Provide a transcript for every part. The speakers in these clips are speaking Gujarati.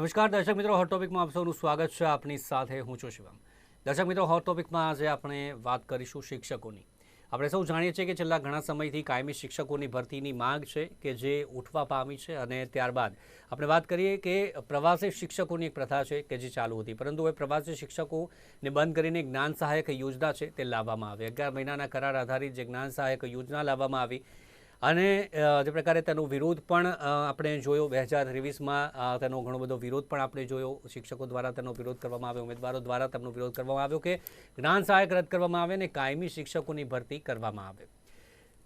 નમસ્કાર, દર્શક મિત્રો હોટ ટોપિકમાં આપ સૌનું સ્વાગત છે આપની સાથે હું છું શિવમ. દર્શક મિત્રો હોટ ટોપિકમાં આજે આપણે વાત કરીશું શિક્ષકોની. આપણે સૌ જાણીએ છીએ કે છેલ્લા ઘણા સમયથી કાયમી શિક્ષકોની ભરતીની માંગ છે કે જે ઉઠવા પામી છે અને ત્યારબાદ આપણે વાત કરીએ કે પ્રવાસી શિક્ષકોની એક પ્રથા છે કે જે ચાલુ હતી. પરંતુ હવે પ્રવાસી શિક્ષકોને બંધ કરીને જ્ઞાન સહાયક યોજના છે તે લાવવામાં આવી. અગિયાર મહિનાના કરાર આધારિત જે જ્ઞાન સહાયક યોજના લાવવામાં આવી અને જે પ્રકારે તેનો વિરોધ પણ આપણે જોયો બે હજાર ત્રેવીસમાં તેનો ઘણો બધો વિરોધ પણ આપણે જોયો. શિક્ષકો દ્વારા તેનો વિરોધ કરવામાં આવ્યો, ઉમેદવારો દ્વારા તેમનો વિરોધ કરવામાં આવ્યો કે જ્ઞાન સહાયક રદ કરવામાં આવે અને કાયમી શિક્ષકોની ભરતી કરવામાં આવે.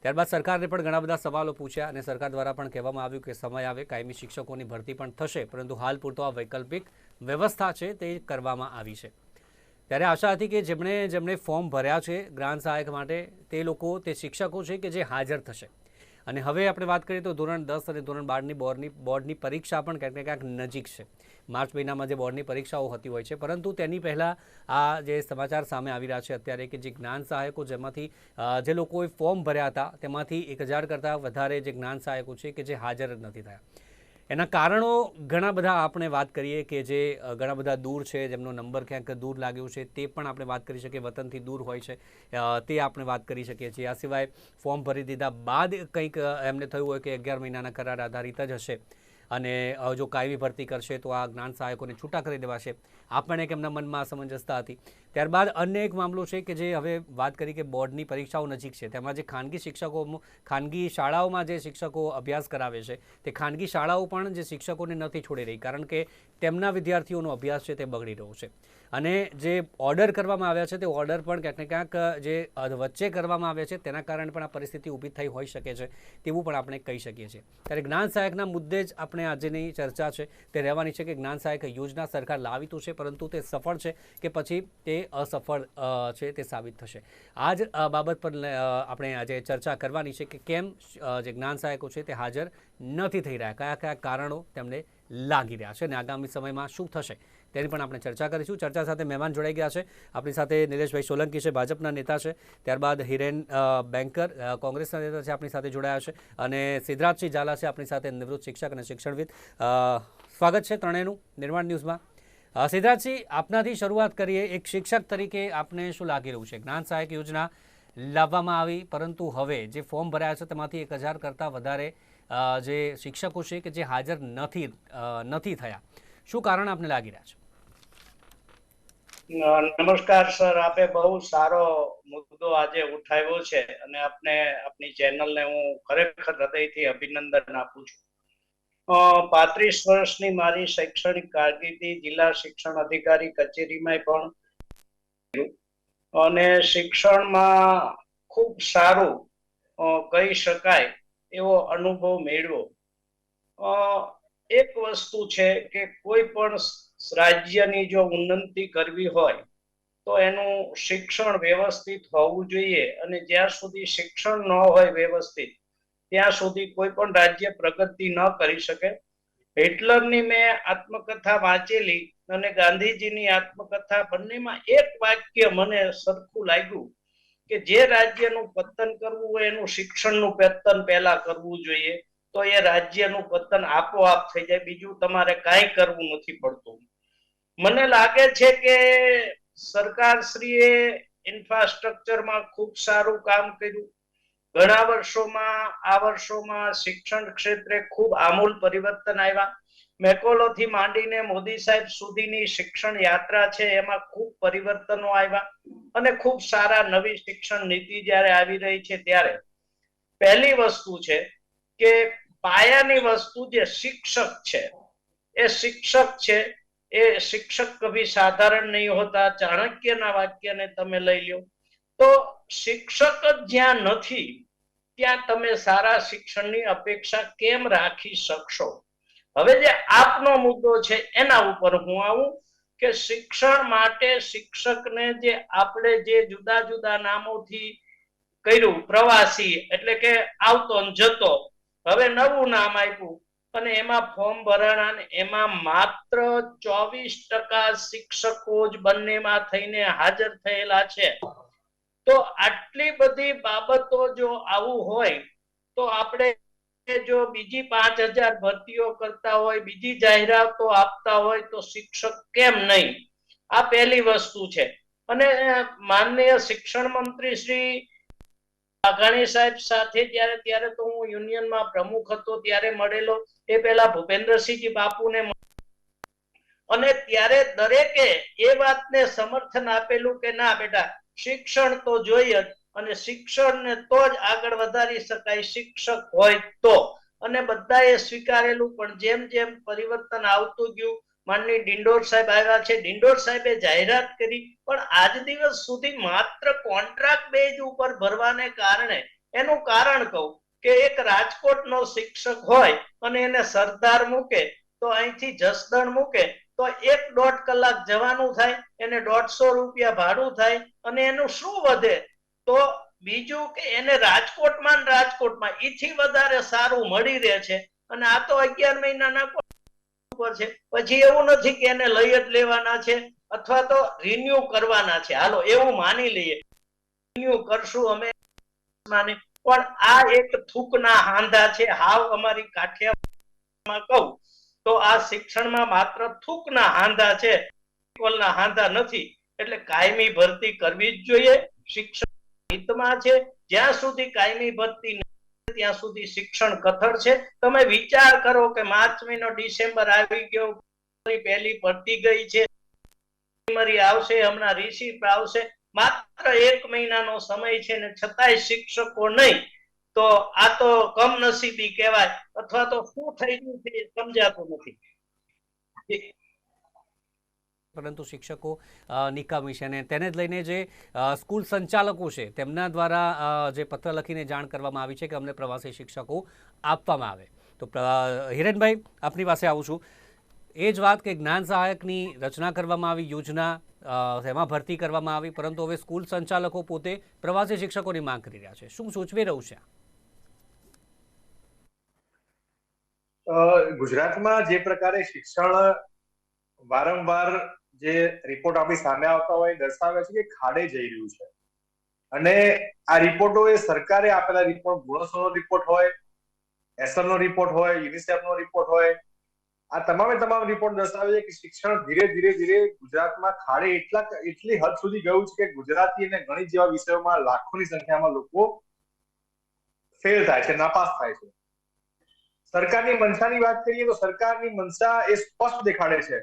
ત્યારબાદ સરકારને પણ ઘણા બધા સવાલો પૂછ્યા અને સરકાર દ્વારા પણ કહેવામાં આવ્યું કે સમય આવે, કાયમી શિક્ષકોની ભરતી પણ થશે, પરંતુ હાલ પૂરતો આ વૈકલ્પિક વ્યવસ્થા છે તે કરવામાં આવી છે. ત્યારે આશા હતી કે જેમણે જેમણે ફોર્મ ભર્યા છે જ્ઞાન સહાયક માટે, તે લોકો, તે શિક્ષકો છે કે જે હાજર થશે. અને હવે આપણે વાત કરીએ તો ધોરણ દસ અને ધોરણ બારની બોર્ડની બોર્ડની પરીક્ષા પણ ક્યાંક ક્યાંક નજીક છે. માર્ચ મહિનામાં જે બોર્ડની પરીક્ષાઓ હોતી હોય છે. પરંતુ તેની પહેલાં આ જે સમાચાર સામે આવી રહ્યા છે અત્યારે કે જે જ્ઞાન સહાયકો જેમાંથી જે લોકોએ ફોર્મ ભર્યા હતા તેમાંથી એક હજાર કરતાં વધારે જે જ્ઞાન સહાયકો છે કે જે હાજર જ નથી થયા. એના કારણો ઘણા બધા આપણે વાત કરીએ કે જે ઘણા બધા દૂર છે, જેમનો નંબર ક્યાંક દૂર લાગ્યો છે, તે પણ આપણે વાત કરી શકીએ, વતનથી દૂર હોય છે તે આપણે વાત કરી શકીએ છીએ. આ સિવાય ફોર્મ ભરી દીધા બાદ કંઈક એમને થયું હોય કે અગિયાર મહિનાના કરાર આધારિત જ હશે. અને જો કાયમી ભરતી કરશે તો આ જ્ઞાન સહાયકોને છૂટા કરી દેવાશે. આ એક એમના મનમાં અસમંજસતા હતી? ત્યારબાદ અન્ય એક મામલો છે કે જે હવે વાત કરી કે બોર્ડની પરીક્ષાઓ નજીક છે. તેમાં જે ખાનગી શિક્ષકો, ખાનગી શાળાઓમાં જે શિક્ષકો અભ્યાસ કરાવે છે, તે ખાનગી શાળાઓ પણ જે શિક્ષકોને નથી છોડી રહી, કારણ કે તેમના વિદ્યાર્થીઓનો અભ્યાસ છે તે બગડી રહ્યો છે. અને જે ઓર્ડર કરવામાં આવ્યા છે, તે ઓર્ડર પણ ક્યાંક ને ક્યાંક જે વચ્ચે કરવામાં આવ્યા છે, તેના કારણે પણ આ પરિસ્થિતિ ઊભી થઈ હોઈ શકે છે, તેવું પણ આપણે કહી શકીએ છીએ. ત્યારે જ્ઞાન સહાયકના મુદ્દે જ આપણે આજની ચર્ચા છે, તે રહેવાની છે કે જ્ઞાન સહાયક યોજના સરકાર લાવી તો છે, પરંતુ તે સફળ છે કે પછી તે અસફળ છે તે સાબિત થશે. આ જ બાબત પર આપણે આજે ચર્ચા કરવાની છે કે કેમ જે જ્ઞાન સહાયકો છે તે હાજર નથી થઈ રહ્યા. કયા કયા કારણો તેમને લાગી રહ્યા છે અને આગામી સમયમાં શું થશે તેની પણ આપણે ચર્ચા કરીશું. ચર્ચા સાથે મહેમાન જોડાઈ ગયા છે. આપણી સાથે નિલેશભાઈ સોલંકી છે, ભાજપના નેતા છે. ત્યારબાદ હિરેન બેન્કર કોંગ્રેસના નેતા છે, આપણી સાથે જોડાયા છે. અને સિદ્ધરાજસિંહ ઝાલા છે, આપણી સાથે નિવૃત્ત શિક્ષક અને શિક્ષણવિદ. સ્વાગત છે ત્રણેયનું નિર્માણ ન્યૂઝમાં. સિદ્ધરાજસિંહ, આપનાથી શરૂઆત કરીએ. એક શિક્ષક તરીકે આપને શું લાગી રહ્યું છે? જ્ઞાન સહાયક યોજના લાવવામાં આવી, પરંતુ હવે જે ફોર્મ ભરાયા છે, તેમાંથી એક હજાર કરતાં વધારે જે શિક્ષકો છે કે જે હાજર નથી નથી થયા. શું કારણ આપને લાગી રહ્યા છે? નમસ્કાર સર. આપે બહુ સારો મુદ્દો આજે ઉઠાવ્યો છે અને આપને આપની ચેનલને હું ખરેખર હૃદયથી અભિનંદન આપું છું. પાંત્રીસ વર્ષની મારી શૈક્ષણિક કારકિર્દી જિલ્લા શિક્ષણ અધિકારી કચેરીમાં પણ અને શિક્ષણમાં ખૂબ સારું કહી શકાય એવો અનુભવ મેળવ્યો એક વસ્તુ છે કે કોઈ પણ રાજ્યની જો ઉન્નતિ કરવી હોય, તો એનું શિક્ષણ વ્યવસ્થિત હોવું જોઈએ અને જ્યાં સુધી શિક્ષણ ન હોય વ્યવસ્થિત, ત્યાં સુધી કોઈ પણ રાજ્ય પ્રગતિ ન કરી શકે. હિટલરની મેં આત્મકથા વાંચેલી અને ગાંધીજીની આત્મકથા બંનેમાં એક વાક્ય મને સરખું લાગ્યું. કે જે રાજ્યનું પતન કરવું હોય એનું શિક્ષણનું પતન પહેલા કરવું જોઈએ, તો એ રાજ્યનું પતન આપોઆપ થઈ જાય. બીજું તમારે કાંઈ કરવું નથી પડતું. મને લાગે છે કે સરકાર શ્રીએ ઇન્ફ્રાસ્ટ્રક્ચરમાં ખૂબ સારું કામ કર્યું. ઘણા વર્ષોમાં, આ વર્ષોમાં શિક્ષણ ક્ષેત્રે ખૂબ આમૂલ પરિવર્તન આવ્યા. મેકોલોથી માંડીને મોદી સાહેબ સુધીની શિક્ષણ યાત્રા છે, એમાં ખૂબ પરિવર્તનો આવ્યા અને ખૂબ સારા નવી શિક્ષણ નીતિ જ્યારે આવી રહી છે ત્યારે પહેલી વસ્તુ છે કે પાયાની વસ્તુ જે શિક્ષક છે, એ શિક્ષક છે, એ શિક્ષક કભી સાધારણ નહીં હોતા, ચાણક્યના વાક્યને તમે લઈ લો. તો શિક્ષક જ જ્યાં નથી, ત્યાં તમે સારા શિક્ષણની અપેક્ષા કેમ રાખી શકશો? હવે જે આપનો મુદ્દો છે, એના ઉપર હું આવું કે શિક્ષણ માટે શિક્ષકને જે આપણે જે જુદા જુદા નામોથી કર્યું, પ્રવાસી એટલે કે આવતો જતો, હવે નવું નામ આપ્યું અને એમાં ફોર્મ ભરાણા એમાં માત્ર ચોવીસ ટકા શિક્ષકો જ બંનેમાં થઈને હાજર થયેલા છે. તો આટલી બધી બાબતો જો આવું હોય, તો આપણે જો બીજી પાંચ હજાર ભરતીઓ કરતા હોય, બીજી જાહેરાતો આપતા હોય, તો શિક્ષક કેમ નહીં? આ પહેલી વસ્તુ છે. અને માનનીય શિક્ષણ મંત્રી શ્રી વાઘાણી સાહેબ સાથે જ્યારે, ત્યારે તો હું યુનિયનમાં પ્રમુખ હતો, ત્યારે મળેલો. એ પહેલા ભૂપેન્દ્રસિંહજી બાપુને અને ત્યારે દરેકે એ વાતને સમર્થન આપેલું કે ના બેટા, શિક્ષણ તો જોઈએ જ. અને શિક્ષણને તો જ આગળ વધારી શકાય શિક્ષક હોય તો. અને બધાએ સ્વીકારેલું, પણ જેમ જેમ પરિવર્તન આવતું ગયું, માનની ડિંડોર સાહેબ આવ્યા છે. ડિંડોર સાહેબે જાહેરાત કરી, પણ આજ દિવસ સુધી માત્ર કોન્ટ્રાક્ટ બેઝ ઉપર ભરવાને કારણે એનું કારણ કહું કે એક રાજકોટનો શિક્ષક હોય અને એને સરદાર મૂકે, તો અહીંથી જસદણ મૂકે, તો એક દોઢ કલાક જવાનું થાય, એને દોઢસો રૂપિયા ભાડું થાય, અને એનું શું વધે? તો બીજું કે એને રાજકોટમાં રાજકોટમાં ઈથી વધારે સારું મળી રહે છે. અને આ તો અગિયાર મહિનાના ઉપર છે. પછી એવું નથી કે એને લઈ જ લેવાના છે અથવા તો રિન્યુ કરવાના છે. હાલો, એવું માની લઈએ. રિન્યુ કરશું અમે. માને પણ આ એક થૂકના હાંધા છે. હાવ અમારી કાઠિયાવાડમાં કહું તો આ શિક્ષણમાં માત્ર થૂકના હાંધા છે. હાંધા નથી. એટલે કાયમી ભરતી કરવી જ જોઈએ. શિક્ષણ હિતમાં છે, જ્યાં સુધી કાયમી ભરતી ત્યાં સુધી શિક્ષણ કથળ છે. તમે વિચાર કરો કે માર્ચ મહિનો ડિસેમ્બર આવી ગયો પહેલી ભરતી ગઈ છે પ્રાઇમરી આવશે, હમણાં રિસીપ આવશે. માત્ર એક મહિનાનો સમય છે ને છતાંય શિક્ષકો નહીં. તો આ તો કમનસીબી કહેવાય, અથવા તો શું થઈ ગયું છે સમજાતું નથી. પરંતુ શિક્ષકો નિકામી છે અને તેને જ લઈને જે સ્કૂલ સંચાલકો છે, તેમના દ્વારા જે પત્ર લખીને જાણ કરવામાં આવી છે કે અમને પ્રવાસી શિક્ષકો આપવામાં આવે. તો હિરેનભાઈ, આપની પાસે આવું છું. એ જ વાત કે જ્ઞાન સહાયકની રચના કરવામાં આવી, યોજના તેમાં ભરતી કરવામાં આવી, પરંતુ હવે સ્કૂલ સંચાલકો પોતે પ્રવાસી શિક્ષકોની માંગ કરી રહ્યા છે. શું સૂચવી રહ્યું છે? ગુજરાતમાં જે પ્રકારે શિક્ષણ વારંવાર જે રિપોર્ટ આપણી સામે આવતા હોય દર્શાવે છે કે ખાડે જઈ રહ્યું છે. અને આ રિપોર્ટો એ સરકારે આપેલા રિપોર્ટ ગુણોત્સવનો રિપોર્ટ હોય એસએલ નો રિપોર્ટ હોય યુનિસેફ નો રિપોર્ટ હોય, આ તમામે તમામ રિપોર્ટ દર્શાવે છે કે શિક્ષણ ધીરે ધીરે ધીરે ગુજરાતમાં ખાડે એટલા એટલી હદ સુધી ગયું છે કે ગુજરાતી અને ગણિત જેવા વિષયોમાં લાખોની સંખ્યામાં લોકો ફેલ થાય છે, નાપાસ થાય છે. સરકારની મનસાની વાત કરીએ તો સરકારની મનસા એ સ્પષ્ટ દેખાડે છે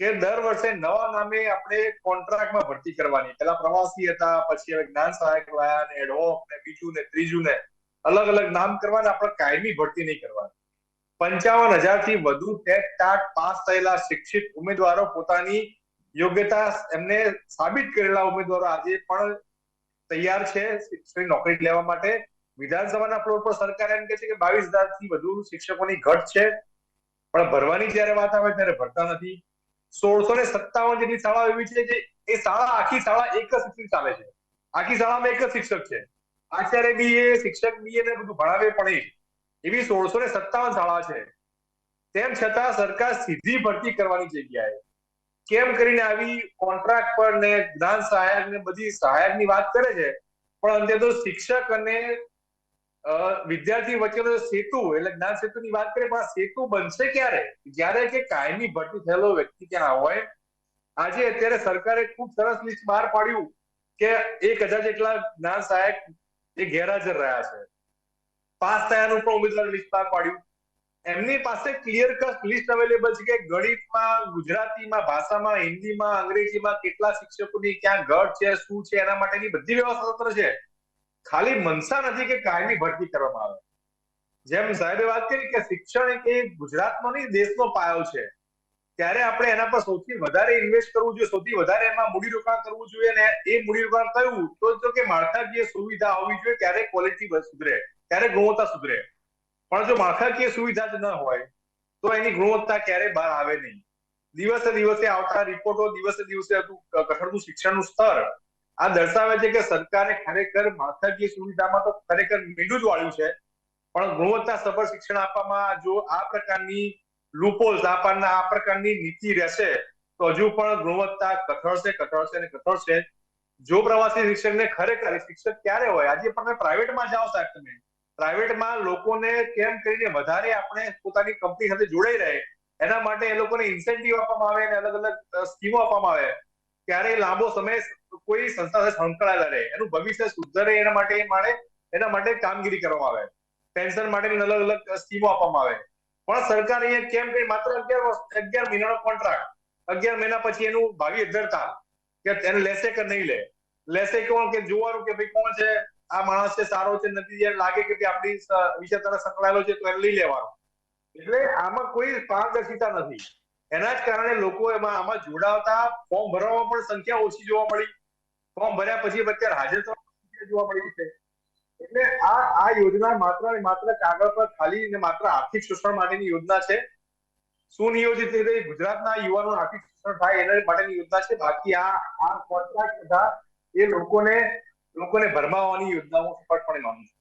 કે દર વર્ષે નવા નામે આપણે કોન્ટ્રાક્ટમાં ભરતી કરવાની. પેલા પ્રવાસી હતા, પછી હવે જ્ઞાન સહાયક લાયા ને એડવોક ને બીજું ને ત્રીજું ને અલગ અલગ નામ કરવાના આપણે કાયમી ભરતી નહીં કરવાની. પંચાવન હજારથી વધુ ટેટ ટાટ પાસ થયેલા શિક્ષિત ઉમેદવારો પોતાની યોગ્યતા એમને સાબિત કરેલા ઉમેદવારો આજે પણ તૈયાર છે નોકરી લેવા માટે. વિધાનસભાના ફ્લોર પર સરકાર એમ કે છે કે બાવીસ હજારથી વધુ શિક્ષકોની ઘટ છે. પણ ભરવાની જ્યારે વાત આવે ત્યારે ભરતા નથી. સોળસો ને સત્તાવન જેટલી શાળાઓ એવી છે જે એ શાળા આખી શાળા એક જ શિક્ષક ચાલે છે. આખી શાળામાં એક જ શિક્ષક છે. આચાર્ય બી એ શિક્ષક, બી એ બધું ભણાવે એ. એવી સોળસો ને સત્તાવન શાળા છે. તેમ છતાં સરકાર સીધી ભરતી કરવાની જગ્યાએ કેમ કરીને આવી કોન્ટ્રાક્ટ પર ને જ્ઞાન સહાયક ને બધી સહાયકની વાત કરે છે, પણ અંતે તો શિક્ષક અને વિદ્યાર્થી વચ્ચેનો સેતુ એટલે જ્ઞાન સેતુની વાત કરીએ, પણ આ સેતુ બનશે ક્યારે? જ્યારે કે કાયમી ભરતી થયેલો વ્યક્તિ ત્યાં હોય. આજે અત્યારે સરકારે ખૂબ સરસ લિસ્ટ બહાર પાડ્યું કે એક હજાર જેટલા જ્ઞાન સહાયક એ ગેરહાજર રહ્યા છે. પાસ થયાનું પણ ઉમેદવાર લિસ્ટ બહાર પાડ્યું. એમની પાસે ક્લિયર કટ લિસ્ટ અવેલેબલ છે કે ગણિતમાં, ગુજરાતીમાં, ભાષામાં, હિન્દીમાં, અંગ્રેજીમાં કેટલા શિક્ષકોની ક્યાં ઘટ છે, શું છે, એના માટેની બધી વ્યવસ્થા તંત્ર છે. ખાલી મનસા નથી કે કાયમી ભરતી કરવામાં આવે. જેમ સાહેબે વાત કરી કે શિક્ષણ એ ગુજરાતનો નહીં, દેશનો પાયો છે. ત્યારે આપણે એના પર સૌથી વધારે ઇન્વેસ્ટ કરવું જોઈએ, સૌથી વધારે એમાં મૂડીરોકાણ કરવું જોઈએ અને એ મૂડીરોકાણ કયું તો જો કે માળખાકીય સુવિધા હોવી જોઈએ ત્યારે ક્વોલિટી સુધરે ત્યારે ગુણવત્તા સુધરે. પણ જો માળખાકીય સુવિધા જ ન હોય, તો એની ગુણવત્તા ક્યારે બહાર આવે નહીં. દિવસે દિવસે આવતા રિપોર્ટો દિવસે દિવસે હતું કઠોળનું શિક્ષણનું સ્તર આ દર્શાવે છે કે સરકારે ખરેખર માળખાકીય સુવિધામાં તો ખરેખર મીંડું જ વાળ્યું છે. પણ ગુણવત્તા સભર શિક્ષણ આપવામાં જો આ પ્રકારની લૂપોલ્સ આપણને આ પ્રકારની નીતિ રહેશે, તો હજુ પણ ગુણવત્તા કઠોળશે કઠોળશે અને કઠોળશે. જો પ્રવાસી શિક્ષકને ખરેખર, શિક્ષક ક્યારે હોય? આજે પણ પ્રાઇવેટમાં જાઓ સાહેબ તમે. પ્રાઇવેટમાં લોકોને કેમ કરીને વધારે આપણે પોતાની કંપની સાથે જોડાઈ રહે, એના માટે એ લોકોને ઇન્સેન્ટિવ આપવામાં આવે અને અલગ અલગ સ્કીમો આપવામાં આવે. ત્યારે લાંબો સમય કોઈ સંસ્થા સાથે સંકળાયેલા રહે, એનું ભવિષ્ય સુધરે એના માટે માણે, એના માટે કામગીરી કરવામાં આવે. પેન્શન માટેની અલગ અલગ સ્કીમો આપવામાં આવે. પણ સરકાર અહીંયા કેમ કે માત્ર અગિયાર અગિયાર મહિનાનો કોન્ટ્રાક્ટ અગિયાર મહિના પછી એનું ભાવિ અધરતા કે એને લેશે કે નહીં લે? લેશે કોણ? કે જોવાનું કે ભાઈ કોણ છે? આ માણસ છે, સારો છે, નથી જ્યારે લાગે કે આપણી તરફ સંકળાયેલો છે, તો એને લઈ લેવાનો. એટલે આમાં કોઈ પારદર્શિતા નથી. એના જ કારણે લોકો એમાં, આમાં જોડાવતા ફોર્મ ભરવામાં પણ સંખ્યા ઓછી જોવા મળી. ફોર્મ ભર્યા પછી અત્યારે હાજર જોવા મળી છે. એટલે આ આ યોજના માત્ર ને માત્ર કાગળ પર ખાલી ને માત્ર આર્થિક શોષણ માટેની યોજના છે. સુનિયોજિત રીતે ગુજરાતના યુવાનો આર્થિક શોષણ થાય એના માટેની યોજના છે. બાકી આ આ કોન્ટ્રાક્ટ બધા એ લોકોને લોકોને ભરમાવવાની યોજના હું સફળપણે માનું છું.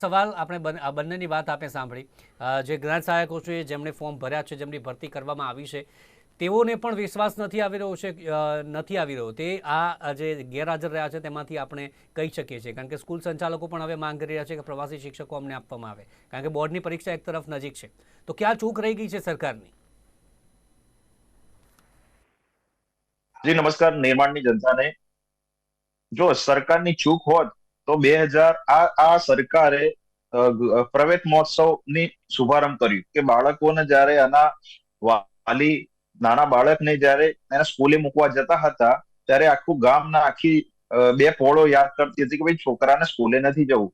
સવાલ આપણે આ બંનેની વાત આપણે સાંભળી. જે ગ્રાન્ટ સહાયકો છે જેમણે ફોર્મ ભર્યા છે, જેમની ભરતી કરવામાં આવી છે તેઓને પણ વિશ્વાસ નથી આવી રહ્યો છે નથી આવી રહ્યો. તે આ જે ગેરહાજર રહ્યા છે તેમાંથી આપણે કહી શકીએ છીએ. કારણ કે સ્કૂલ સંચાલકો પણ હવે માંગ કરી રહ્યા છે કે પ્રવાસી શિક્ષકો અમને આપવામાં આવે. કારણ કે બોર્ડની પરીક્ષા એક તરફ નજીક છે. તો ક્યાં ચૂક રહી ગઈ છે સરકારની? જી, નમસ્કાર. નિર્માણની જનતાને. જો સરકારની ચૂક હોત તો બે હજાર આ આ સરકારે પ્રવેટ મહોત્સવની શુભારંભ કર્યું કે બાળકોને જ્યારે આના વાલી નાના બાળકને જ્યારે એને સ્કૂલે મૂકવા જતા હતા, ત્યારે આખું ગામના આખી બે પોળો યાદ કરતી હતી કે ભાઈ છોકરાને સ્કૂલે નથી જવું.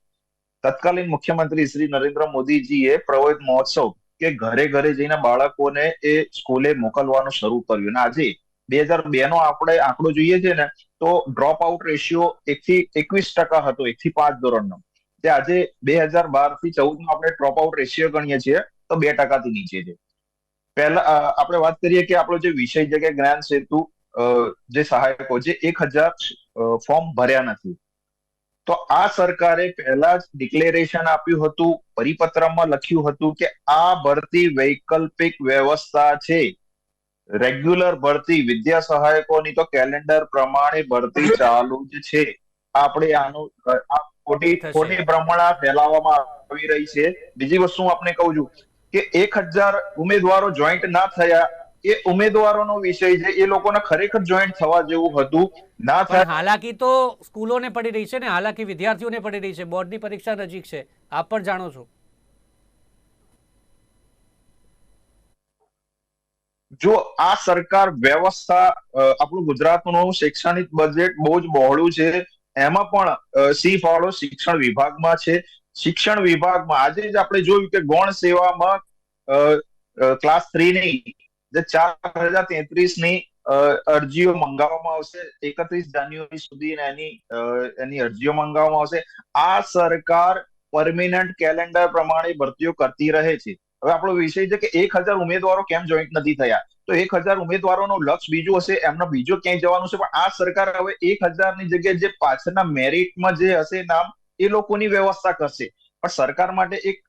તત્કાલીન મુખ્યમંત્રી શ્રી નરેન્દ્ર મોદીજીએ પ્રવેશ મહોત્સવ કે ઘરે ઘરે જઈને બાળકોને એ સ્કૂલે મોકલવાનું શરૂ કર્યું. અને આજે બે હજાર બે નો આપણે આંકડો જોઈએ છે ને, તો ડ્રોપ આઉટ રેશિયો એક થી એકવીસ ટકા હતો એક થી પાંચ ધોરણનો. તે આજે બે હજાર બારથી ચૌદ નો આપણે ડ્રોપ આઉટ રેશિયો ગણીએ છીએ, તો બે ટકાથી નીચે છે. પહેલા આપણે વાત કરીએ કે આપણો જે વિષય છે કે જ્ઞાન સેતુ જે સહાયકો છે એક હજાર ફોર્મ ભર્યા નથી. તો આ સરકારે પહેલા જ ડિક્લેરેશન આપ્યું હતું પરિપત્રમાં લખ્યું હતું કે આ ભરતી વૈકલ્પિક વ્યવસ્થા છે. રેગ્યુલર ભરતી વિદ્યા સહાયકોની તો કેલેન્ડર પ્રમાણે ભરતી ચાલુ જ છે. આપણે આનું ખોટી. ખોટી ભ્રમણા ફેલાવવામાં આવી રહી છે. બીજી વસ્તુ હું આપને કહું છું કે એક હજાર ઉમેદવારો જોઈન્ટ ના થયા. એ ઉમેદવારોનો વિષય છે એ લોકોને ખરેખર જોઈન્ટ થવા જેવું હતું ના થાય. હાલાકી તો સ્કૂલોને પડી રહી છે ને? હાલાકી વિદ્યાર્થીઓને પડી રહી છે. બોર્ડની પરીક્ષા નજીક છે. આપ પણ જાણો છો. જો આ સરકાર વ્યવસ્થા આપણું ગુજરાતનું શૈક્ષણિક બજેટ બહુ જ બહોળું છે. એમાં પણ સી ફાળો શિક્ષણ વિભાગમાં છે. શિક્ષણ વિભાગમાં આજે જ આપણે જોયું કે ગૌણ સેવામાં ક્લાસ થ્રી ની જે ચાર હજાર તેત્રીસની અરજીઓ મંગાવવામાં આવશે, એકત્રીસ જાન્યુઆરી સુધી એની એની અરજીઓ મંગાવવામાં આવશે. આ સરકાર પરમિનન્ટ કેલેન્ડર પ્રમાણે ભરતીઓ કરતી રહે છે. હવે આપણો વિષય છે કે એક હજાર ઉમેદવારો કેમ જોઈન્ટ નથી થયા? તો એક હજાર ઉમેદવારોનો લક્ષ બીજું હશે, એમનો બીજો ક્યાંય જવાનું છે, પણ આ સરકાર હવે એક હજારની જગ્યાએ જે પાછળના મેરિટમાં જે હશે નામ એ લોકોની વ્યવસ્થા કરશે. પણ સરકાર માટે એક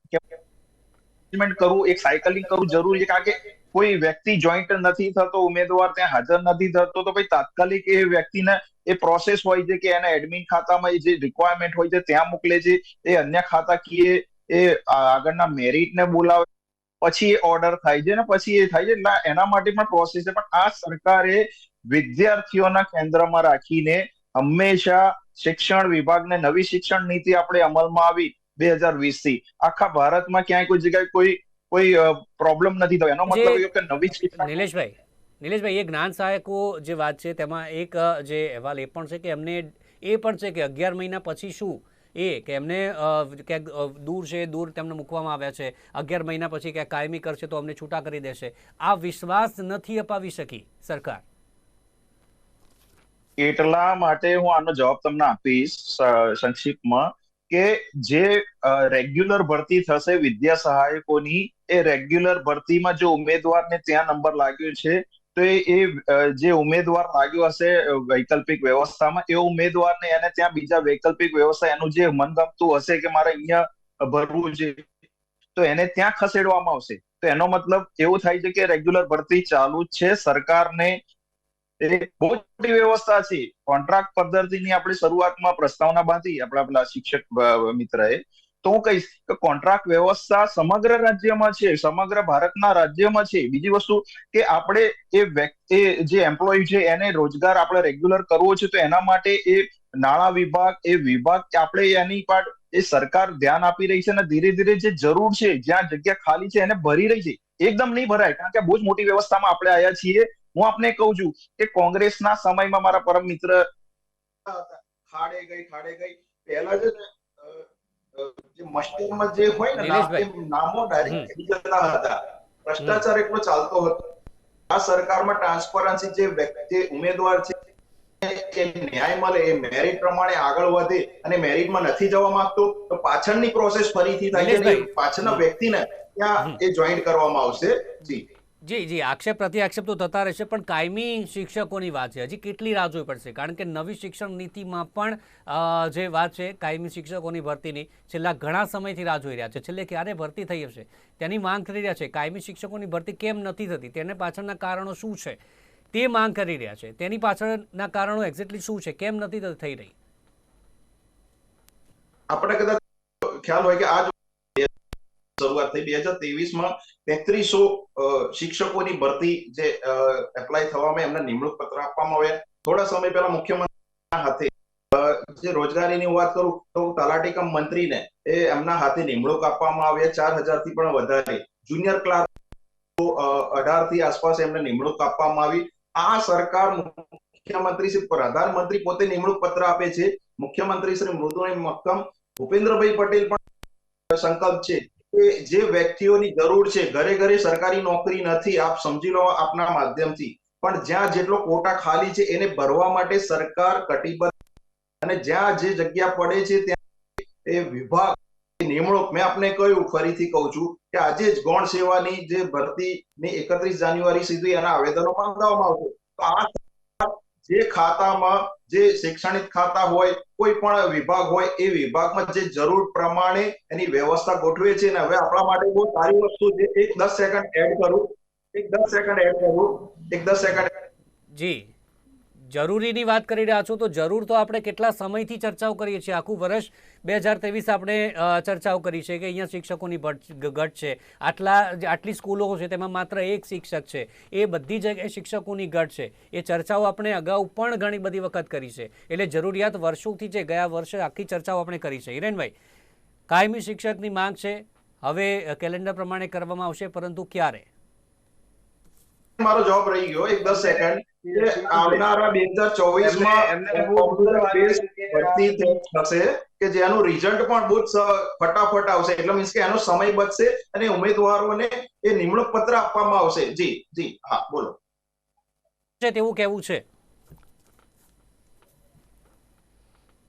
કરવું, એક સાયકલિંગ કરવું જરૂરી છે. કારણ કે કોઈ વ્યક્તિ જોઈન્ટ નથી થતો, ઉમેદવાર ત્યાં હાજર નથી થતો, તો ભાઈ તાત્કાલિક એ વ્યક્તિને એ પ્રોસેસ હોય છે કે એના એડમિન ખાતામાં જે રિક્વાયરમેન્ટ હોય છે, ત્યાં મોકલે છે. એ અન્ય ખાતાકીય એ આગળના મેરિટને બોલાવે. પછી એ ઓર્ડર થાય છે ને પછી એ થાય છે. એટલે એના માટે પણ પ્રોસેસ છે. પણ આ સરકારે વિદ્યાર્થીઓના કેન્દ્રમાં રાખીને હંમેશા શિક્ષણ વિભાગને નવી શિક્ષણ નીતિ આપણે અમલમાં આવી બે હજાર વીસથી આખા ભારતમાં ક્યાંય કોઈ જગ્યાએ કોઈ કોઈ પ્રોબ્લેમ નથી થયો. એનો મતલબ એ કે નવી શિક્ષણ નિલેશભાઈ નિલેશભાઈ એ જ્ઞાન સહાયકો જે વાત છે તેમાં એક જે અહેવાલ એ પણ છે કે એમને એ પણ છે કે અગિયાર મહિના પછી શું? એ કે એમને ક્યાંક દૂર છે દૂર તેમને મૂકવામાં આવ્યા છે. અગિયાર મહિના પછી ક્યાંક કાયમી કરશે તો અમને છૂટા કરી દેશે. આ વિશ્વાસ નથી અપાવી શકી સરકાર. એટલા માટે હું આનો જવાબ તમને આપીશ સંક્ષિપ્તમાં, કે જે રેગ્યુલર ભરતી થશે વિદ્યા સહાયકોની, એ રેગ્યુલર ભરતીમાં જો ઉમેદવારને ત્યાં નંબર લાગ્યો છે, તો એ જે ઉમેદવાર લાગ્યો હશે વૈકલ્પિક વ્યવસ્થામાં, એ ઉમેદવારને એને ત્યાં બીજા વૈકલ્પિક વ્યવસ્થા, એનું જે મનગમતું હશે કે મારે અહીંયા ભરવું છે, તો એને ત્યાં ખસેડવામાં આવશે. તો એનો મતલબ એવું થાય છે કે રેગ્યુલર ભરતી ચાલુ જ છે, સરકારને બહુ મોટી વ્યવસ્થા છે. કોન્ટ્રાક્ટ પદ્ધતિની આપણે શરૂઆતમાં પ્રસ્તાવના બાંધી આપણા પેલા શિક્ષક મિત્રએ. તો હું કહીશ કે કોન્ટ્રાક્ટ વ્યવસ્થા સમગ્ર રાજ્યમાં છે, સમગ્ર ભારતના રાજ્યમાં છે. બીજી વસ્તુ કે આપણે એ વ્યક્તિ જે એમ્પ્લોય છે, એને રોજગાર આપણે રેગ્યુલર કરવો છે, તો એના માટે એ નાણાં વિભાગ, એ વિભાગ આપણે એની પાટ, એ સરકાર ધ્યાન આપી રહી છે અને ધીરે ધીરે જે જરૂર છે, જ્યાં જગ્યા ખાલી છે, એને ભરી રહી છે. એકદમ નહીં ભરાય, કારણ કે બહુ જ મોટી વ્યવસ્થામાં આપણે આવ્યા છીએ. હું આપને કહું છું કે કોંગ્રેસના સમયમાં મારા પરમ મિત્ર ખાડે ગઈ ખાડે ગઈ. પહેલા અ, જે મસ્ટરમાં જે હોય ને નામ ડાયરેક્ટ જતા હતા. ભ્રષ્ટાચાર એટલો ચાલતો હતો. આ સરકારમાં ટ્રાન્સપરન્સી જે વ્યક્તિ ઉમેદવાર છે એ ન્યાય મળે એ મેરિટ પ્રમાણે આગળ વધે અને મેરિટમાં નથી જવા માંગતો તો પાછળની પ્રોસેસ ફરીથી થાય છે. પાછળના વ્યક્તિને ત્યાં એ જોઈન્ટ કરવામાં આવશે. જી. જી જી, આક્ષેપ પ્રતિ આક્ષેપ તો થતા રહેશે, પણ કાયમી શિક્ષકોની વાત છે. હજી કેટલી રાહ જોવી પડશે? કારણ કે નવી શિક્ષણ નીતિમાં પણ જે વાત છે, કાયમી શિક્ષકોની ભરતીની, છેલ્લા ઘણા સમયથી રાહ જોઈ રહ્યા છે. છેલ્લે ક્યારે ભરતી થઈ હશે? તેની માંગ કરી રહ્યા છે. કાયમી શિક્ષકોની ભરતી કેમ નથી થતી? તેને પાછળના કારણો શું છે? તે માંગ કરી રહ્યા છે. તેની પાછળના કારણો એક્ઝેક્ટલી શું છે? કેમ નથી થઈ રહી? આપણે કદાચ ખ્યાલ હોય કે આ જ શરૂઆત થઈ બે હજાર ત્રેવીસમાં તેત્રીસો શિક્ષકોની ભરતી જે એપ્લાય થવામાં એમને નિમણૂક પત્ર આપવામાં આવ્યા. થોડા સમય પહેલા મુખ્યમંત્રી હાથે જે રોજગારીની વાત કરું તો તલાટી મંત્રીને એ એમના હાથે નિમણૂક આપવામાં આવ્યા. ચાર હજારથી પણ વધારે જુનિયર ક્લાર્ક અઢારથી આસપાસ એમને નિમણૂક આપવામાં આવી. આ સરકાર મુખ્યમંત્રી શ્રી, પ્રધાનમંત્રી પોતે નિમણૂક પત્ર આપે છે. મુખ્યમંત્રી શ્રી મૃદુભાઈ મક્કમ, ભૂપેન્દ્રભાઈ પટેલ પણ સંકલ્પ છે. જે વ્યક્તિઓની જરૂર છે, ઘરે ઘરે સરકારી નોકરી નથી, આપ સમજી લો આપના માધ્યમથી. પણ જ્યાં જેટલો કોટા ખાલી છે, એને ભરવા માટે સરકાર કટિબદ્ધ અને જ્યાં જે જગ્યા પડે છે, ત્યાં એ વિભાગ નિમણૂક. મેં આપને કહ્યું, ફરીથી કહું છું કે આજે જ ગૌણ સેવાની જે ભરતીની એકત્રીસ જાન્યુઆરી સુધી એના આવેદનો માંગવામાં આવશે. તો આ જે ખાતામાં જે શૈક્ષણિક ખાતા હોય, કોઈ પણ વિભાગ હોય, એ વિભાગમાં જે જરૂર પ્રમાણે એની વ્યવસ્થા ગોઠવે છે ને હવે આપણા માટે બહુ સારી વસ્તુ છે. એક દસ સેકન્ડ એડ કરું. એક દસ સેકન્ડ એડ કરું. એક દસ સેકન્ડ જી. જરૂરીની વાત કરી રહ્યા છો, તો જરૂર તો આપણે કેટલા સમયથી ચર્ચાઓ કરીએ છીએ? આખું વર્ષ બે હજાર ત્રેવીસ આપણે ચર્ચાઓ કરી છે કે અહીંયા શિક્ષકોની ઘટ છે. આટલા, આટલી સ્કૂલો છે, તેમાં માત્ર એક શિક્ષક છે. એ બધી જગ્યાએ શિક્ષકોની ઘટ છે. એ ચર્ચાઓ આપણે અગાઉ પણ ઘણી બધી વખત કરી છે. એટલે જરૂરિયાત વર્ષોથી છે, ગયા વર્ષે આખી ચર્ચાઓ આપણે કરી છે. હિરેનભાઈ, કાયમી શિક્ષકની માંગ છે. હવે કેલેન્ડર પ્રમાણે કરવામાં આવશે, પરંતુ ક્યારે? મારો જવાબ રહી ગયો એક દસ સેકન્ડ આવનારા બે હજાર ચોવીસમાં ભરતી થશે કે જેનું રિઝલ્ટ પણ બહુ જ ફટાફટ આવશે. એટલે મીન્સ કે એનો સમય બચશે અને ઉમેદવારોને એ નિમણૂક પત્ર આપવામાં આવશે. જી જી હા બોલો. છે તેવું કેવું છે.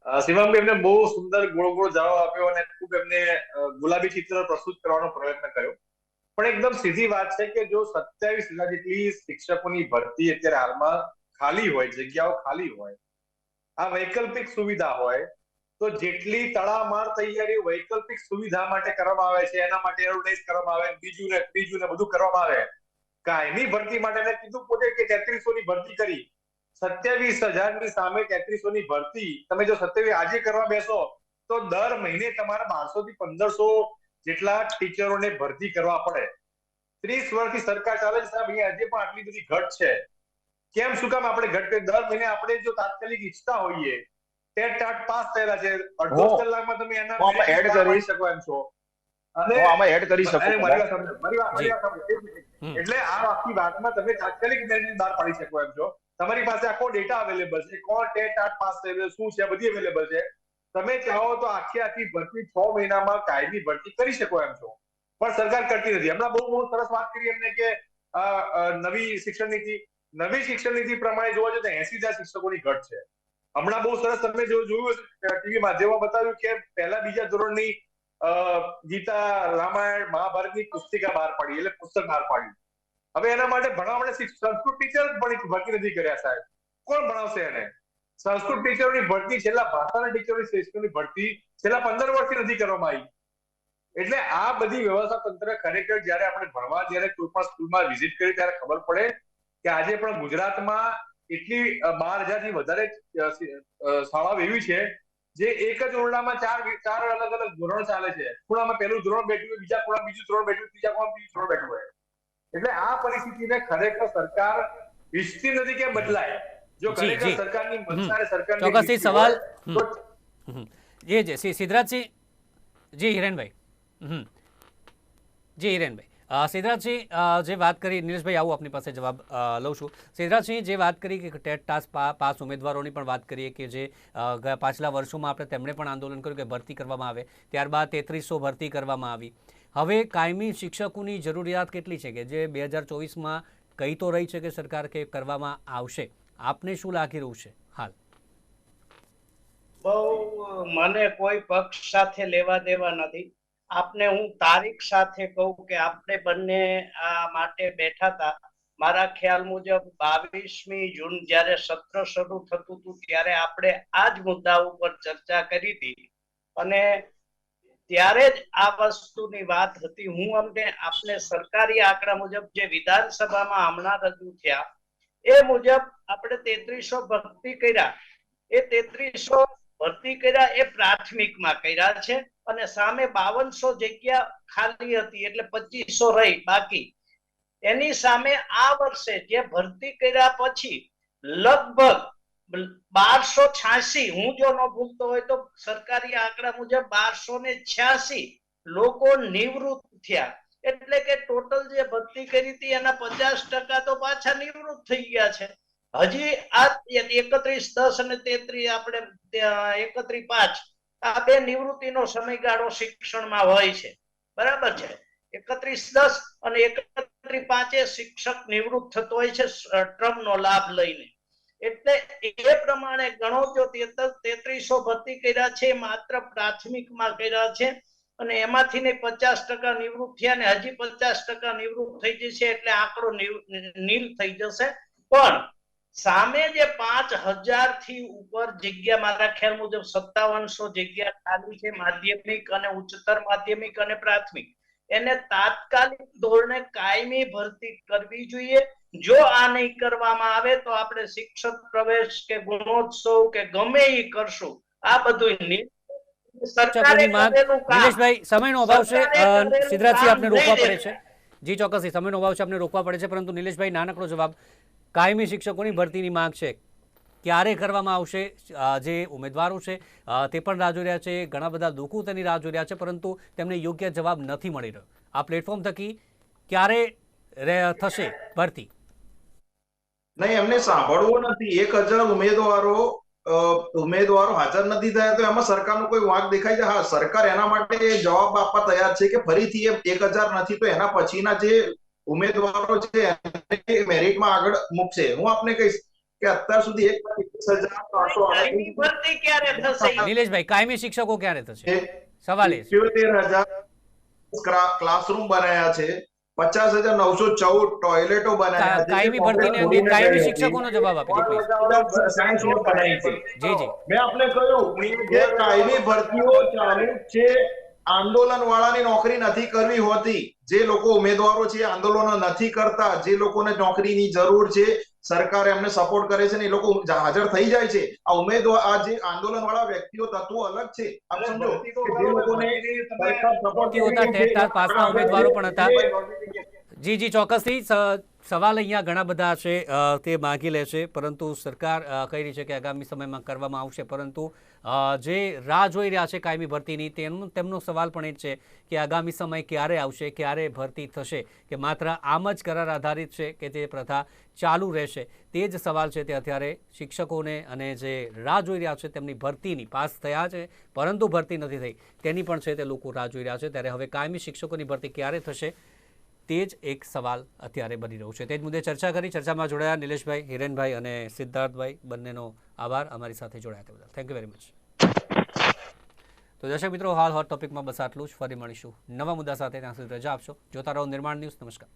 શિવમ શિવમભાઈ એમને બહુ સુંદર ગોળ ગોળ જવાબ આપ્યો અને ખૂબ એમને ગુલાબી ચિત્ર પ્રસ્તુત કરવાનો પ્રયત્ન કર્યો. પણ એકદમ સીધી વાત છે કે જો સત્યાવીસ હજાર જેટલી શિક્ષકોની ભરતી અત્યારે હાલમાં ખાલી હોય, જગ્યાઓ ખાલી હોય, આ વૈકલ્પિક સુવિધા હોય, તો જેટલી તડામાર તૈયારી વૈકલ્પિક સુવિધા માટે કરવામાં આવે છે, એના માટે એડવર્ટાઇઝ કરવામાં આવે, બીજું ને ત્રીજું ને બધું કરવામાં આવે. કાયમી ભરતી માટે કીધું પોતે કે તેત્રીસો ની ભરતી કરી. સત્યાવીસ હજારની સામે તેત્રીસો ની ભરતી, તમે જો સત્યાવીસ આજે કરવા બેસો, તો દર મહિને તમારે બારસો થી પંદરસો જેટલા ટીચરોને ભરતી કરવા પડે. ત્રીસ વર્ષથી સરકાર ચાલે છે સાહેબ અહીંયા હજી પણ આટલી બધી ઘટ છે. કેમ શું કામ આપણે ઘટ કરી? દર મહિને આપણે જો તાત્કાલિક ઈચ્છતા હોઈએ ટેટ ટાટ પાસ થયેલા છે. અડધો કલાકમાં તમે એના એડ કરીશ. શકો એમ છો અને આમાં એડ કરી શકો. એટલે આ આખી વાતમાં તમે તાત્કાલિક મેરિટ બહાર પાડી શકો એમ છો. તમારી પાસે આખો ડેટા અવેલેબલ છે. કોણ ટેટ ટાટ પાસ થયેલો શું છે બધી અવેલેબલ છે. તમે ચાહો તો આખી આખી ભરતી છ મહિનામાં કાયમી ભરતી કરી શકો એમ છો. પણ સરકાર કરતી નથી. હમણાં બહુ સરસ વાત કરી એમને કે નવી શિક્ષણ નીતિ, નવી શિક્ષણ નીતિ પ્રમાણે જોવા જોઈએ એસી હજાર શિક્ષકોની ઘટ છે. હમણાં બહુ સરસ તમે જો જોયું ટીવી માધ્યમમાં બતાવ્યું કે પહેલા બીજા ધોરણની ગીતા રામાયણ મહાભારતની પુસ્તિકા બહાર પાડી, એટલે પુસ્તક બહાર પાડ્યું. હવે એના માટે ભણવા માટે સંસ્કૃત ટીચર પણ ભરતી નથી કર્યા સાહેબ. કોણ ભણાવશે એને? સંસ્કૃત ટીચરોની ભરતી છેલ્લા ભાષાના ટીચરોની શિક્ષકોની ભરતી છેલ્લા પંદર વર્ષથી નથી કરવામાં આવી. એટલે આ બધી વ્યવસ્થા તંત્ર ખરેખર જયારે આપણે ભણવા જયારે કોઈ પણ સ્કૂલમાં વિઝિટ કરી ત્યારે ખબર પડે કે આજે પણ ગુજરાતમાં એટલી બાર હજારથી વધારે શાળાઓ એવી છે જે એક જ ઓરડામાં ચાર ચાર અલગ અલગ ધોરણ ચાલે છે. ખૂણામાં પહેલું ધોરણ બેઠું બીજા ખૂણા બીજું ધોરણ બેઠું હોય, ત્રીજા ખૂણા બીજું ધોરણ બેઠું હોય. એટલે આ પરિસ્થિતિને ખરેખર સરકાર ઈચ્છતી નથી કે બદલાય. જો ખરેખર. સરકારની હમ. મનસા સરકારની ચોક્કસથી સવાલ. જી જી શ્રી સિદ્ધરાજસિંહ જી હિરેનભાઈ. હમ. જી હિરેનભાઈ. સિદ્ધરાજસિંહ જે વાત કરી નીલેશભાઈ આવું આપની પાસે જવાબ લઉં છું. સિદ્ધરાજસિંહ જે વાત કરી કે ટેટ ટાસ્ક પાસ ઉમેદવારોની પણ વાત કરીએ કે જે પાછલા વર્ષોમાં આપણે તેમણે પણ આંદોલન કર્યું કે ભરતી કરવામાં આવે. ત્યારબાદ તેત્રીસો ભરતી કરવામાં આવી. હવે કાયમી શિક્ષકોની જરૂરિયાત કેટલી છે કે જે બે હજાર ચોવીસમાં કહી તો રહી છે કે સરકાર કે કરવામાં આવશે? આપને શું લાગી રહ્યું છે? હાલ. બહુ મને કોઈ પક્ષ સાથે લેવા દેવા નથી. આપને હું તારીખ સાથે કહું કે આપણે બંને આ માટે બેઠા હતા મારા ખ્યાલ મુજબ બાવીસમી જૂન જ્યારે સત્ર શરૂ થતું હતું ત્યારે આપણે આ જ મુદ્દા ઉપર ચર્ચા કરી હતી. અને ત્યારે જ આ વસ્તુની વાત હતી. હું અમને, આપને સરકારી આંકડા મુજબ જે વિધાનસભામાં હમણાં રજૂ થયા એ મુજબ આપણે તેત્રીસો ભરતી કર્યા. એ તેત્રીસો ભરતી કર્યા એ પ્રાથમિકમાં કર્યા છે અને સામે બાવનસો જગ્યા ખાલી હતી એટલે પચીસો રહી બાકી. એની સામે આ વર્ષે જે ભરતી કર્યા પછી લગભગ બારસો છ્યાસી, હું જો ન ભૂલતો હોય તો સરકારી આંકડા મુજબ બારસો ને છ્યાસી લોકો નિવૃત્ત થયા. એટલે કે ટોટલ જે ભરતી કરી હતી એના પચાસ ટકા તો પાછા નિવૃત્ત થઈ ગયા છે. હજી આ એકત્રીસ, દસ અને તેત્રીસ આપણે એકત્રીસ પાંચ, આ બે નિવૃત્તિનો સમયગાળો શિક્ષણમાં હોય છે. બરાબર છે? એકત્રીસ, દસ અને એકત્રીસ પાંચે શિક્ષક નિવૃત્ત થતો હોય છે ટ્રમ નો લાભ લઈને. એટલે એ પ્રમાણે ગણો જો તેત્રીસો ભરતી કર્યા છે, માત્ર પ્રાથમિકમાં કર્યા છે અને એમાંથી ને પચાસ ટકા નિવૃત્ત થયા ને હજી પચાસ ટકા નિવૃત્ત થઈ જશે એટલે આંકડો નીલ થઈ જશે. પણ સામે જે પાંચ હજારથી ઉપર જગ્યા, મારા ખ્યાલ મુજબ સત્તાવનસો જગ્યા ખાલી છે, માધ્યમિક અને ઉચ્ચતર માધ્યમિક અને પ્રાથમિક. એને તાત્કાલિક ધોરણે કાયમી ભરતી કરવી જોઈએ. જો આ નહીં કરવામાં આવે તો આપણે શિક્ષક પ્રવેશ કે ગુણોત્સવ કે ગમે એ કરશું. આ બધું શિક્ષકોની માંગ? નિલેશભાઈ સમયનો અભાવ છે. સિદ્ધરાજસિંહ આપને રોકવા પડે છે. જી ચોક્કસથી સમયનો અભાવ છે આપને રોકવા પડે છે પરંતુ નિલેશભાઈ નાનકડો જવાબ. કાયમી શિક્ષકોની ભરતીની માંગ છે. ક્યારે કરવામાં આવશે? જે ઉમેદવારો છે તે પણ રાહ જોઈ રહ્યા છે. ઘણા બધા લોકો તેની રાહ જોઈ રહ્યા છે પરંતુ તેમને યોગ્ય જવાબ નથી મળી રહ્યો. આ પ્લેટફોર્મ થકી ક્યારે રે- થશે ભરતી? નહીં એમને સાંભળવું નથી. એક હજાર ઉમેદવારો ઉમેદવારો હાજર નથી થયા તો એમાં સરકારનો કોઈ વાંક દેખાય છે હા સરકાર એના માટે જવાબ આપવા તૈયાર છે કે ફરીથી એ એક હજાર નથી તો એના પછીના જે ઉમેદવારો છે એને મેરિટમાં આગળ મૂકશે. હું આપને કહીશ કે અત્યાર સુધી એક નિલેશભાઈ કાયમી શિક્ષકો ક્યારે થશે? સવાલ એ સિત્યોતેર હજાર ક્લાસરૂમ બનાયા છે. પચાસ હજાર નવસો ચૌદ ટોયલેટો બનાયા કાયમી ભરતીને અંગે કાયમી શિક્ષકોનો જવાબ આપી સાયન્સ લેબ બનાવી છે જી જી. મેં આપને કહ્યું કાયમી ભરતીઓ ચાલુ છે આંદોલન વાળાની નોકરી નથી કરવી હોતી. જે લોકો ઉમેદવારો છે આંદોલનો નથી કરતા. જે લોકોને નોકરીની જરૂર છે સરકાર એમને સપોર્ટ કરે છે ને એ લોકો હાજર થઈ જાય છે. આ ઉમેદવાર આ જે આંદોલન વાળા વ્યક્તિઓ તત્વો અલગ છે. આપ સમજો જે લોકોને સરકાર હતા, ટેટ પાસના ઉમેદવારો પણ હતા. જી જી ચોક્કસથી સવાલ અહીંયા ઘણા બધા છે તે માગી લે છે, પરંતુ સરકાર કહી રહી છે કે આગામી સમયમાં કરવામાં આવશે. પરંતુ જે રાહ જોઈ રહ્યા છે કાયમી ભરતીની તેનું તેમનો સવાલ પણ એ છે કે આગામી સમય ક્યારે આવશે, ક્યારે ભરતી થશે, કે માત્ર આમ જ કરાર આધારિત છે કે તે પ્રથા ચાલુ રહેશે? તે જ સવાલ છે તે અત્યારે શિક્ષકોને અને જે રાહ જોઈ રહ્યા છે તેમની ભરતીની, પાસ થયા છે, પરંતુ ભરતી નથી થઈ. તેની પણ છે તે લોકો રાહ જોઈ રહ્યા છે. ત્યારે હવે કાયમી શિક્ષકોની ભરતી ક્યારે થશે? તે જ એક સવાલ અત્યારે બની રહ્યો છે. તે જ મુદ્દે ચર્ચા કરી. ચર્ચામાં જોડાયા નિલેશભાઈ, હિરેનભાઈ અને સિદ્ધાર્થભાઈ. બંનેનો આભાર. અમારી સાથે જોડાયા તે બદલ. થેન્ક યુ વેરી મચ તો દર્શક મિત્રો, હાલ હોટ ટોપિકમાં બસ આટલું જ. ફરી મળીશું નવા મુદ્દા સાથે. ત્યાં સુધી રજા આપશો. જોતા રહો નિર્માણ ન્યૂઝ. નમસ્કાર.